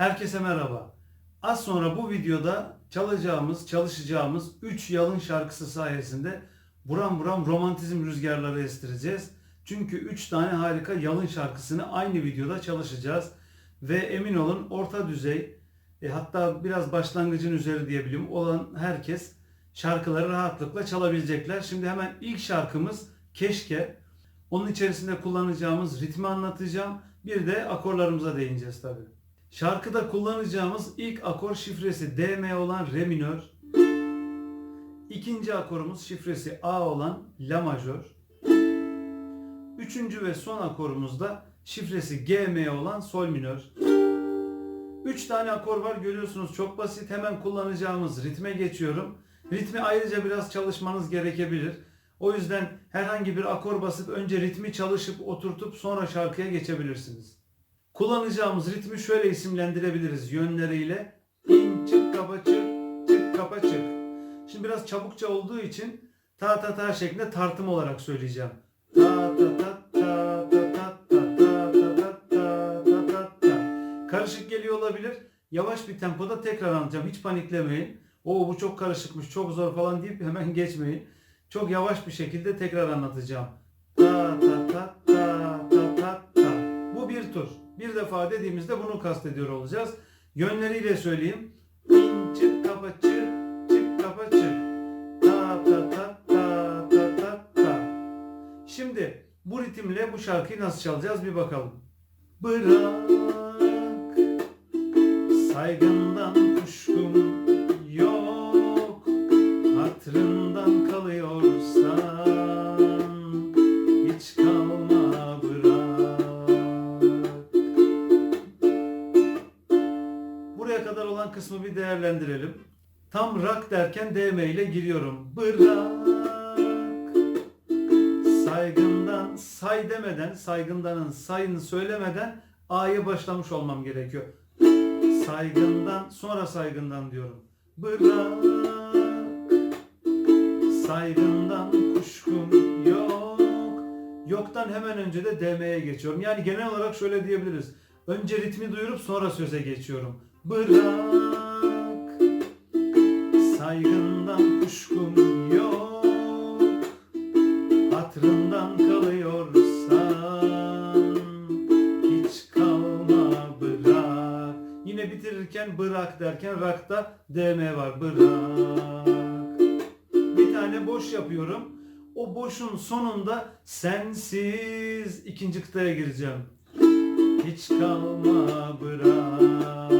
Herkese merhaba. Az sonra bu videoda çalacağımız, çalışacağımız 3 yalın şarkısı sayesinde buram buram romantizm rüzgarları estireceğiz. Çünkü 3 tane harika yalın şarkısını aynı videoda çalışacağız. Ve emin olun orta düzey, e, hatta biraz başlangıcın üzeri diyebilirim olan herkes şarkıları rahatlıkla çalabilecekler. Şimdi hemen ilk şarkımız Keşke. Onun içerisinde kullanacağımız ritmi anlatacağım. Bir de akorlarımıza değineceğiz tabii. Şarkıda kullanacağımız ilk akor şifresi DM olan Re minör. İkinci akorumuz şifresi A olan La majör. Üçüncü ve son akorumuz da şifresi GM olan Sol minör. Üç tane akor var görüyorsunuz çok basit. Hemen kullanacağımız ritme geçiyorum. Ritmi ayrıca biraz çalışmanız gerekebilir. O yüzden herhangi bir akor basıp önce ritmi çalışıp oturtup sonra şarkıya geçebilirsiniz. Kullanacağımız ritmi şöyle isimlendirebiliriz yönleriyle. İn çık kapa çık çık kapa çık. Şimdi biraz çabukça olduğu için ta ta ta şeklinde tartım olarak söyleyeceğim. Ta ta ta ta ta ta ta ta ta ta ta ta ta ta. Karışık geliyor olabilir. Yavaş bir tempoda tekrar anlatacağım. Hiç paniklemeyin. O bu çok karışıkmış, çok zor falan deyip hemen geçmeyin. Çok yavaş bir şekilde tekrar anlatacağım. Ta ta ta ta ta ta ta. Bu bir tur. Bir defa dediğimizde bunu kastediyor olacağız. Yönleriyle söyleyeyim. Çık kapa çık çık kapa çık. Ta ta ta ta ta ta ta. Şimdi bu ritimle bu şarkıyı nasıl çalacağız bir bakalım. Bırak Rock derken DM ile giriyorum. Bırak saygından say demeden saygındanın sayını söylemeden A'ya başlamış olmam gerekiyor. Saygından sonra saygından diyorum. Bırak saygından kuşkum yok. Yoktan hemen önce de DM'ye geçiyorum. Yani genel olarak şöyle diyebiliriz. Önce ritmi duyurup sonra söze geçiyorum. Bırak saygından kuşkum yok. Hatrından kalıyorsan hiç kalma bırak. Yine bitirirken bırak derken rakta DM var. Bırak. Bir tane boş yapıyorum. O boşun sonunda sensiz ikinci kıtaya gireceğim. Hiç kalma bırak.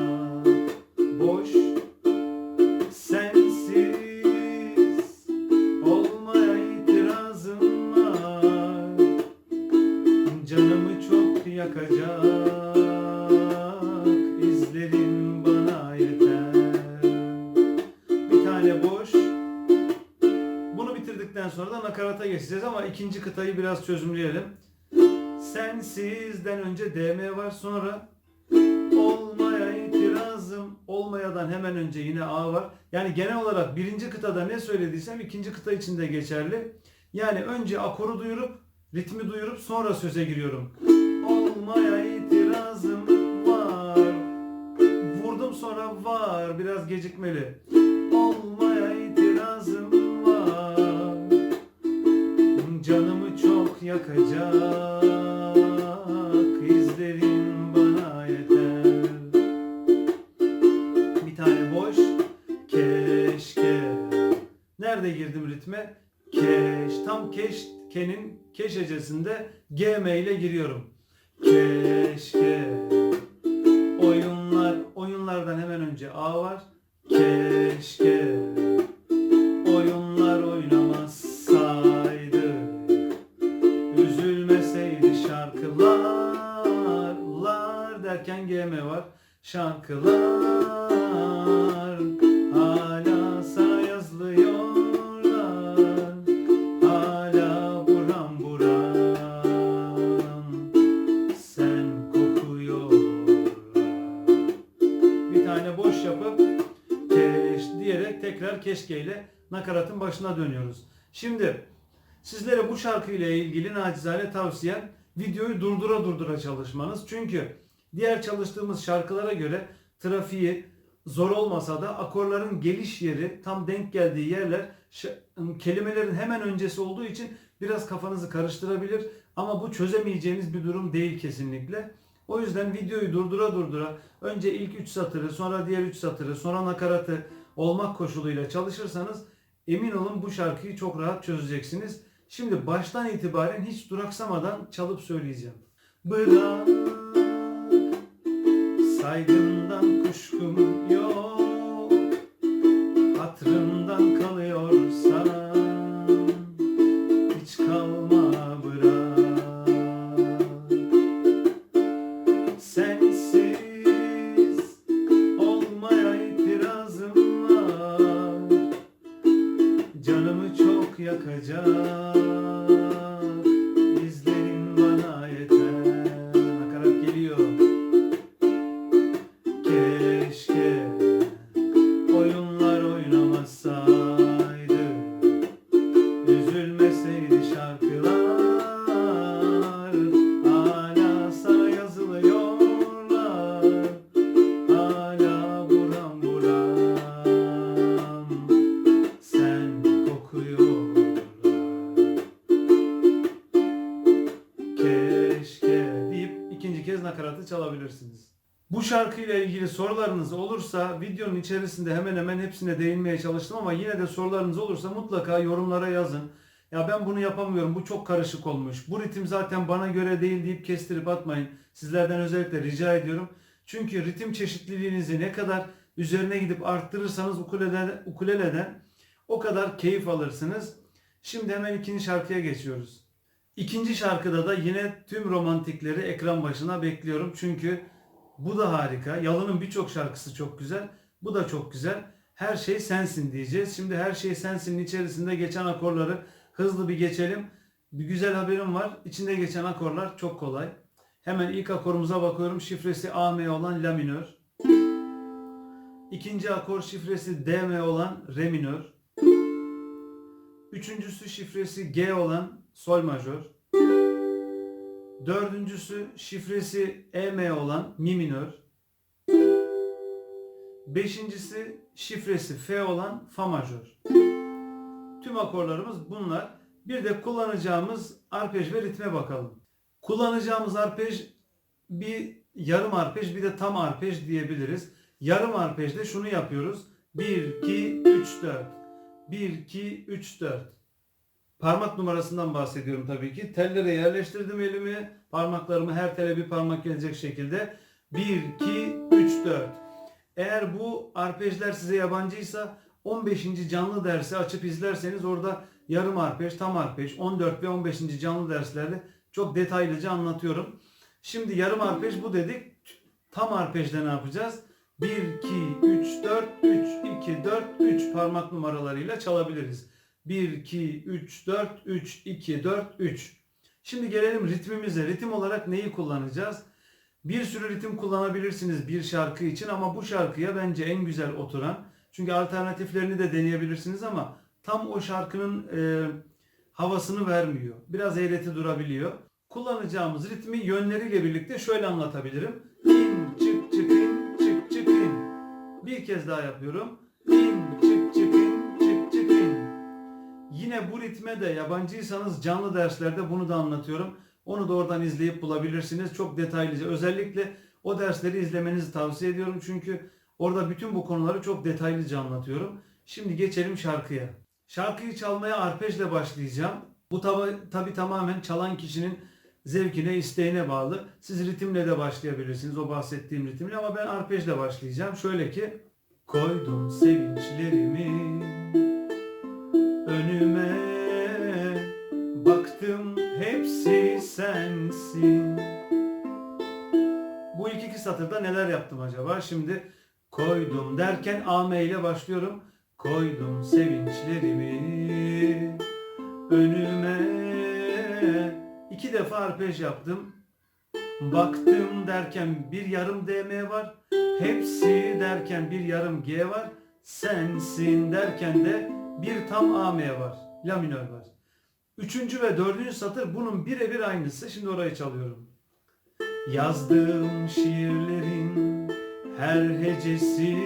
Geçeceğiz ama ikinci kıtayı biraz çözümleyelim. Sensizden önce DM var sonra olmaya itirazım olmayadan hemen önce yine A var. Yani genel olarak birinci kıtada ne söylediysem ikinci kıta için de geçerli. Yani önce akoru duyurup ritmi duyurup sonra söze giriyorum. Olmaya itirazım var. Vurdum sonra var. Biraz gecikmeli. Yakacak. izlerin bana yeter. Bir tane boş. Keşke. Nerede girdim ritme? Keş. Tam keş. Ke'nin keş hecesinde GM ile giriyorum. Keşke. Oyunlar. Oyunlardan hemen önce A var. Keşke. Derken GM var. Şarkılar hala sana yazılıyorlar. Hala buram buram sen kokuyorlar. Bir tane boş yapıp keş diyerek tekrar keşkeyle nakaratın başına dönüyoruz. Şimdi sizlere bu şarkı ile ilgili nacizane tavsiyem videoyu durdura durdura çalışmanız. Çünkü diğer çalıştığımız şarkılara göre trafiği zor olmasa da akorların geliş yeri tam denk geldiği yerler kelimelerin hemen öncesi olduğu için biraz kafanızı karıştırabilir ama bu çözemeyeceğiniz bir durum değil kesinlikle. O yüzden videoyu durdura durdura önce ilk 3 satırı sonra diğer 3 satırı sonra nakaratı olmak koşuluyla çalışırsanız emin olun bu şarkıyı çok rahat çözeceksiniz. Şimdi baştan itibaren hiç duraksamadan çalıp söyleyeceğim. Bırak saygından Üzülmeseydi şarkılar Hala sana yazılıyorlar Hala buram buram Sen kokuyorlar Keşke deyip ikinci kez nakaratı çalabilirsiniz. Bu şarkıyla ilgili sorularınız olursa videonun içerisinde hemen hemen hepsine değinmeye çalıştım ama yine de sorularınız olursa mutlaka yorumlara yazın. Ya ben bunu yapamıyorum. Bu çok karışık olmuş. Bu ritim zaten bana göre değil deyip kestirip atmayın. Sizlerden özellikle rica ediyorum. Çünkü ritim çeşitliliğinizi ne kadar üzerine gidip arttırırsanız ukuleleden, ukuleleden o kadar keyif alırsınız. Şimdi hemen ikinci şarkıya geçiyoruz. İkinci şarkıda da yine tüm romantikleri ekran başına bekliyorum. Çünkü bu da harika. Yalın'ın birçok şarkısı çok güzel. Bu da çok güzel. Her şey sensin diyeceğiz. Şimdi her şey sensin'in içerisinde geçen akorları hızlı bir geçelim. Bir güzel haberim var. İçinde geçen akorlar çok kolay. Hemen ilk akorumuza bakıyorum. Şifresi AM olan La minör. İkinci akor şifresi DM olan Re minör. Üçüncüsü şifresi G olan Sol majör. Dördüncüsü şifresi EM olan Mi minör. Beşincisi şifresi F olan Fa majör. Tüm akorlarımız bunlar. Bir de kullanacağımız arpej ve ritme bakalım. Kullanacağımız arpej bir yarım arpej bir de tam arpej diyebiliriz. Yarım arpejde şunu yapıyoruz. 1, 2, 3, 4. 1, 2, 3, 4. Parmak numarasından bahsediyorum tabii ki. Tellere yerleştirdim elimi. Parmaklarımı her tele bir parmak gelecek şekilde. 1, 2, 3, 4. Eğer bu arpejler size yabancıysa 15. canlı dersi açıp izlerseniz orada yarım arpej, tam arpej, 14 ve 15. canlı derslerde çok detaylıca anlatıyorum. Şimdi yarım arpej bu dedik. Tam arpejde ne yapacağız? 1, 2, 3, 4, 3, 2, 4, 3 parmak numaralarıyla çalabiliriz. 1, 2, 3, 4, 3, 2, 4, 3. Şimdi gelelim ritmimize. Ritim olarak neyi kullanacağız? Bir sürü ritim kullanabilirsiniz bir şarkı için ama bu şarkıya bence en güzel oturan. Çünkü alternatiflerini de deneyebilirsiniz ama tam o şarkının e, havasını vermiyor. Biraz eğreti durabiliyor. Kullanacağımız ritmi yönleriyle birlikte şöyle anlatabilirim. İn çık çık in çık çık in. Bir kez daha yapıyorum. İn çık çık in çık çık in. Yine bu ritme de yabancıysanız canlı derslerde bunu da anlatıyorum. Onu da oradan izleyip bulabilirsiniz. Çok detaylıca. Özellikle o dersleri izlemenizi tavsiye ediyorum. Çünkü orada bütün bu konuları çok detaylıca anlatıyorum. Şimdi geçelim şarkıya. Şarkıyı çalmaya arpejle başlayacağım. Bu tabi, tabi tamamen çalan kişinin zevkine, isteğine bağlı. Siz ritimle de başlayabilirsiniz o bahsettiğim ritimle ama ben arpejle başlayacağım. Şöyle ki Koydum sevinçlerimi önüme Baktım hepsi sensin Bu ilk iki satırda neler yaptım acaba? Şimdi koydum derken AM ile başlıyorum. Koydum sevinçlerimi önüme iki defa arpej yaptım. Baktım derken bir yarım DM var. Hepsi derken bir yarım G var. Sensin derken de bir tam AM var. La minör var. Üçüncü ve dördüncü satır bunun birebir aynısı. Şimdi orayı çalıyorum. Yazdığım şiirlerin her hecesi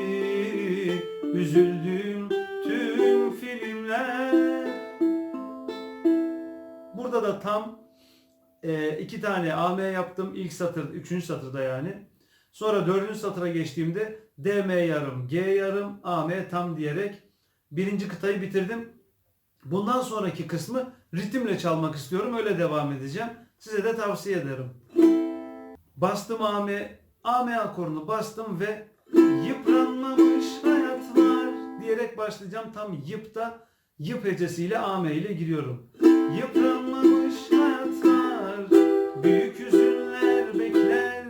Üzüldüm tüm filmler Burada da tam e, iki tane AM yaptım ilk satır, üçüncü satırda yani. Sonra dördüncü satıra geçtiğimde DM yarım, G yarım, AM tam diyerek birinci kıtayı bitirdim. Bundan sonraki kısmı ritimle çalmak istiyorum. Öyle devam edeceğim. Size de tavsiye ederim. Bastım AM, AM akorunu bastım ve yıpranmamış hayatlar diyerek başlayacağım. Tam yıpta yıp hecesiyle AM ile giriyorum. Yıpranmamış hayatlar, büyük hüzünler bekler.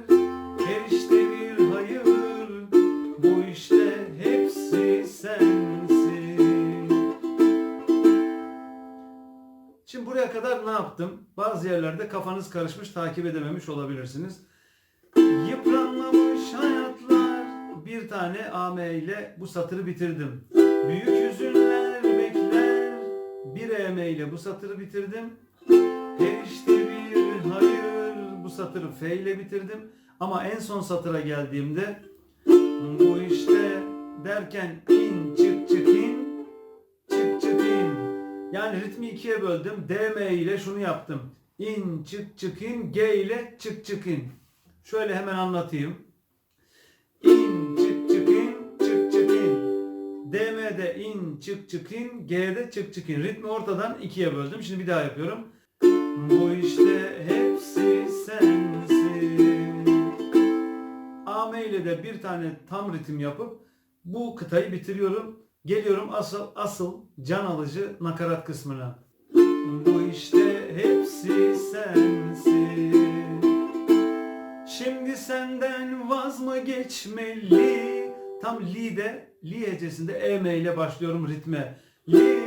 Her işte bir hayır, bu işte hepsi sensin. Şimdi buraya kadar ne yaptım? Bazı yerlerde kafanız karışmış, takip edememiş olabilirsiniz. Hayatlar. Bir tane AM ile bu satırı bitirdim. Büyük hüzünler bekler. Bir EM ile bu satırı bitirdim. Her işte bir hayır. Bu satırı F ile bitirdim. Ama en son satıra geldiğimde bu işte derken in çık çık in çık çık in. Yani ritmi ikiye böldüm. DM ile şunu yaptım. İn çık çık in. G ile çık çık in. Şöyle hemen anlatayım. DM'de in çık çık in. G'de çık çık in. Ritmi ortadan ikiye böldüm. Şimdi bir daha yapıyorum. Bu işte hepsi sensin. AM ile de bir tane tam ritim yapıp bu kıtayı bitiriyorum. Geliyorum asıl asıl can alıcı nakarat kısmına. Bu işte hepsi sensin. Şimdi senden vaz mı geçmeli? Tam li'de, li hecesinde em ile başlıyorum ritme. Li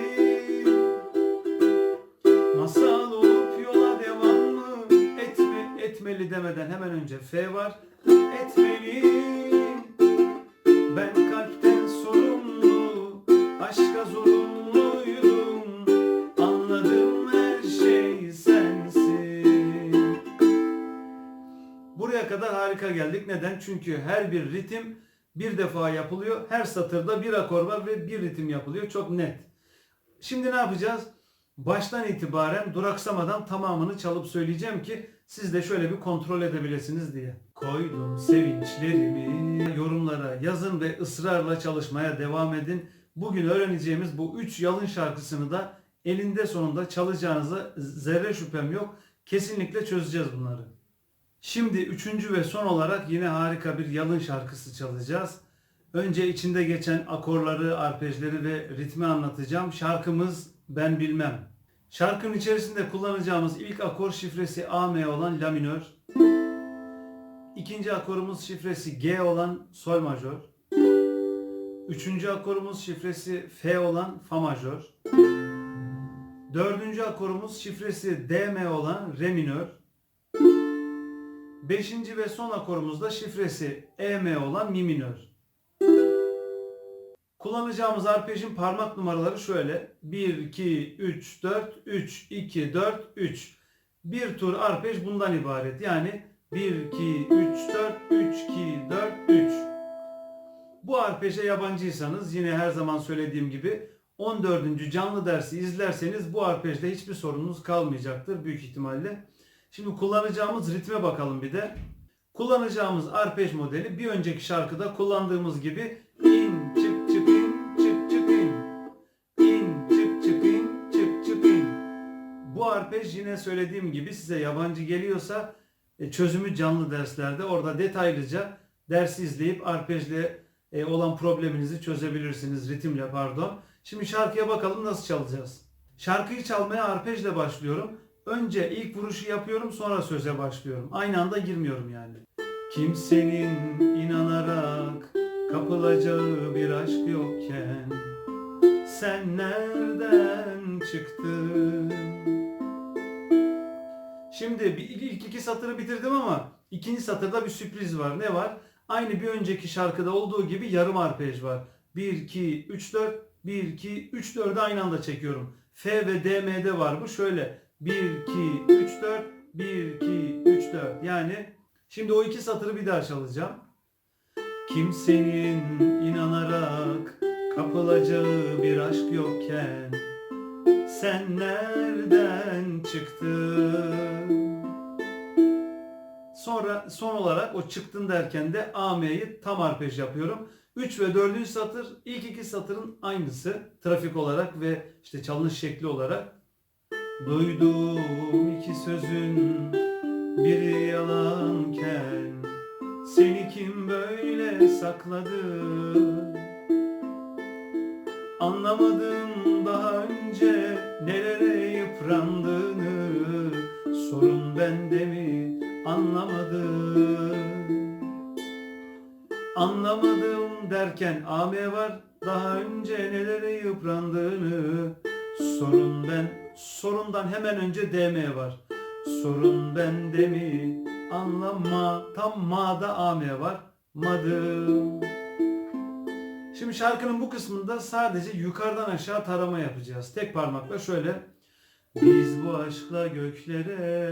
Masal olup yola devam mı? Etme, etmeli demeden hemen önce F var. Etmeli. Ben kalpten sorumlu, aşka zorunluydum. Anladım her şey sensin. Buraya kadar harika geldik. Neden? Çünkü her bir ritim bir defa yapılıyor. Her satırda bir akor var ve bir ritim yapılıyor. Çok net. Şimdi ne yapacağız? Baştan itibaren duraksamadan tamamını çalıp söyleyeceğim ki siz de şöyle bir kontrol edebilirsiniz diye. Koydum sevinçlerimi yorumlara yazın ve ısrarla çalışmaya devam edin. Bugün öğreneceğimiz bu üç yalın şarkısını da elinde sonunda çalacağınıza zerre şüphem yok. Kesinlikle çözeceğiz bunları. Şimdi üçüncü ve son olarak yine harika bir yalın şarkısı çalacağız. Önce içinde geçen akorları, arpejleri ve ritmi anlatacağım. Şarkımız Ben Bilmem. Şarkının içerisinde kullanacağımız ilk akor şifresi AM olan La minör. İkinci akorumuz şifresi G olan Sol majör. Üçüncü akorumuz şifresi F olan Fa majör. Dördüncü akorumuz şifresi DM olan Re minör. Beşinci ve son akorumuz da şifresi EM olan Mi minör. Kullanacağımız arpejin parmak numaraları şöyle. 1, 2, 3, 4, 3, 2, 4, 3. Bir tur arpej bundan ibaret. Yani 1, 2, 3, 4, 3, 2, 4, 3. Bu arpeje yabancıysanız yine her zaman söylediğim gibi 14. canlı dersi izlerseniz bu arpejde hiçbir sorununuz kalmayacaktır büyük ihtimalle. Şimdi kullanacağımız ritme bakalım bir de. Kullanacağımız arpej modeli bir önceki şarkıda kullandığımız gibi in çık çık in çık çık in. İn çık çık in çık çık in. Bu arpej yine söylediğim gibi size yabancı geliyorsa e, çözümü canlı derslerde orada detaylıca dersi izleyip arpejle e, olan probleminizi çözebilirsiniz ritimle pardon. Şimdi şarkıya bakalım nasıl çalacağız. Şarkıyı çalmaya arpejle başlıyorum. Önce ilk vuruşu yapıyorum sonra söze başlıyorum. Aynı anda girmiyorum yani. Kimsenin inanarak kapılacağı bir aşk yokken sen nereden çıktın? Şimdi ilk iki satırı bitirdim ama ikinci satırda bir sürpriz var. Ne var? Aynı bir önceki şarkıda olduğu gibi yarım arpej var. 1, 2, 3, 4, 1, 2, 3, 4'ü aynı anda çekiyorum. F ve DM'de var bu. Şöyle 1, 2, 3, 4, 1, 2, 3, 4. Yani şimdi o iki satırı bir daha çalacağım. Kimsenin inanarak kapılacağı bir aşk yokken Sen nereden çıktın? Sonra son olarak o çıktın derken de AM'yi tam arpej yapıyorum. 3 ve 4. satır ilk iki satırın aynısı trafik olarak ve işte çalınış şekli olarak. Duydum iki sözün biri yalanken seni kim böyle sakladı? Anlamadım daha önce nelere yıprandığını. Sorun bende mi? Anlamadım. Anlamadım derken AM var. Daha önce nelere yıprandığını. Sorun ben Sorundan hemen önce DM var Sorun bende mi anlama Tam ma'da AM var Madım Şimdi şarkının bu kısmında sadece yukarıdan aşağı tarama yapacağız. Tek parmakla şöyle. Biz bu aşkla göklere,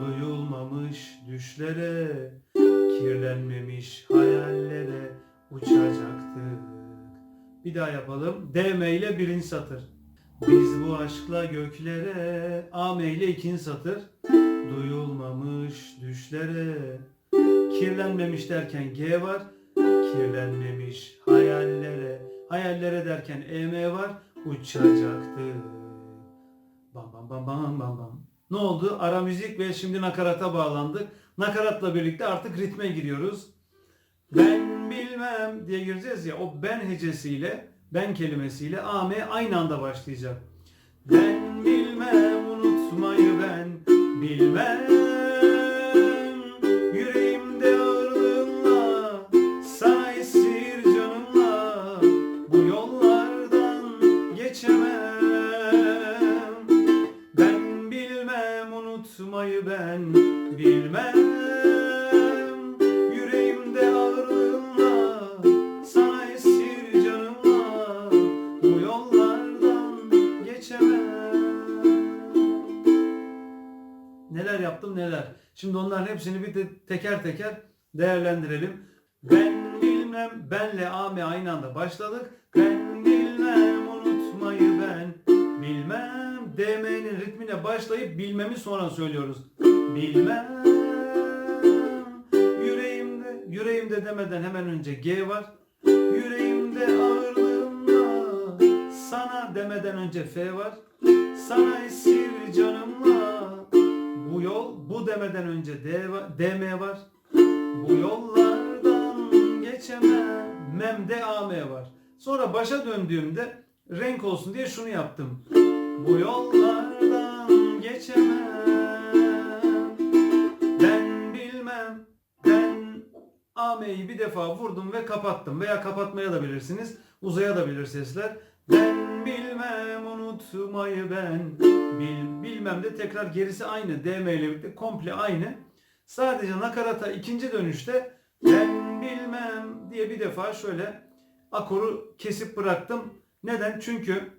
duyulmamış düşlere, kirlenmemiş hayallere uçacaktık. Bir daha yapalım. DM ile birinci satır. Biz bu aşkla göklere, AM ile ikinci satır. Duyulmamış düşlere, kirlenmemiş derken G var kirlenmemiş hayallere. Hayallere derken EM var uçacaktı bam bam bam bam bam bam. Ne oldu? Ara müzik ve şimdi nakarata bağlandık. Nakaratla birlikte artık ritme giriyoruz. Ben bilmem diye gireceğiz ya o ben hecesiyle ben kelimesiyle AM aynı anda başlayacak. Ben bilmem unutmayı ben bilmem. Yüreğimde ağırlığınla sana esir canımla bu yollardan geçemem. Ben bilmem unutmayı ben bilmem Şimdi onların hepsini bir de teker teker değerlendirelim. Ben bilmem benle ame aynı anda başladık. Ben bilmem unutmayı ben bilmem DM'nin ritmine başlayıp bilmemi sonra söylüyoruz. Bilmem yüreğimde yüreğimde demeden hemen önce G var. Yüreğimde ağırlığımla sana demeden önce F var. Sana esir canımla yol bu demeden önce DM var. Bu yollardan geçemem. Memde AM var. Sonra başa döndüğümde renk olsun diye şunu yaptım. Bu yollardan geçemem. Ben bilmem. Ben AM'yi bir defa vurdum ve kapattım. Veya kapatmaya da bilirsiniz. Uzayabilir sesler. Ben bilmem unutmayı ben bil, bilmem de tekrar gerisi aynı. DM ile birlikte komple aynı. Sadece nakarata ikinci dönüşte ben bilmem diye bir defa şöyle akoru kesip bıraktım. Neden? Çünkü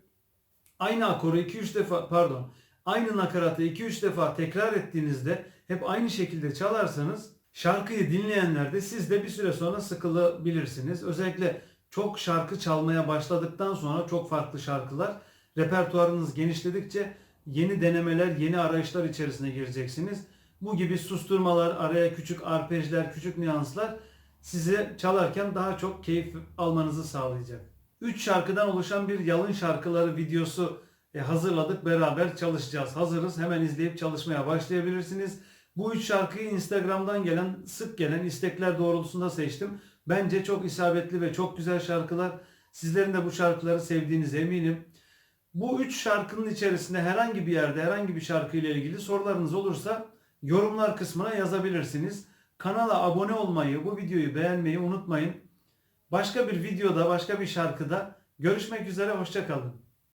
aynı akoru 2-3 defa pardon aynı nakaratı 2-3 defa tekrar ettiğinizde hep aynı şekilde çalarsanız şarkıyı dinleyenler de siz de bir süre sonra sıkılabilirsiniz. Özellikle çok şarkı çalmaya başladıktan sonra çok farklı şarkılar repertuarınız genişledikçe yeni denemeler, yeni arayışlar içerisine gireceksiniz. Bu gibi susturmalar, araya küçük arpejler, küçük nüanslar size çalarken daha çok keyif almanızı sağlayacak. 3 şarkıdan oluşan bir yalın şarkıları videosu e, hazırladık. Beraber çalışacağız. Hazırız. Hemen izleyip çalışmaya başlayabilirsiniz. Bu üç şarkıyı Instagram'dan gelen, sık gelen istekler doğrultusunda seçtim. Bence çok isabetli ve çok güzel şarkılar. Sizlerin de bu şarkıları sevdiğinize eminim. Bu üç şarkının içerisinde herhangi bir yerde herhangi bir şarkı ile ilgili sorularınız olursa yorumlar kısmına yazabilirsiniz. Kanala abone olmayı, bu videoyu beğenmeyi unutmayın. Başka bir videoda, başka bir şarkıda görüşmek üzere, hoşçakalın.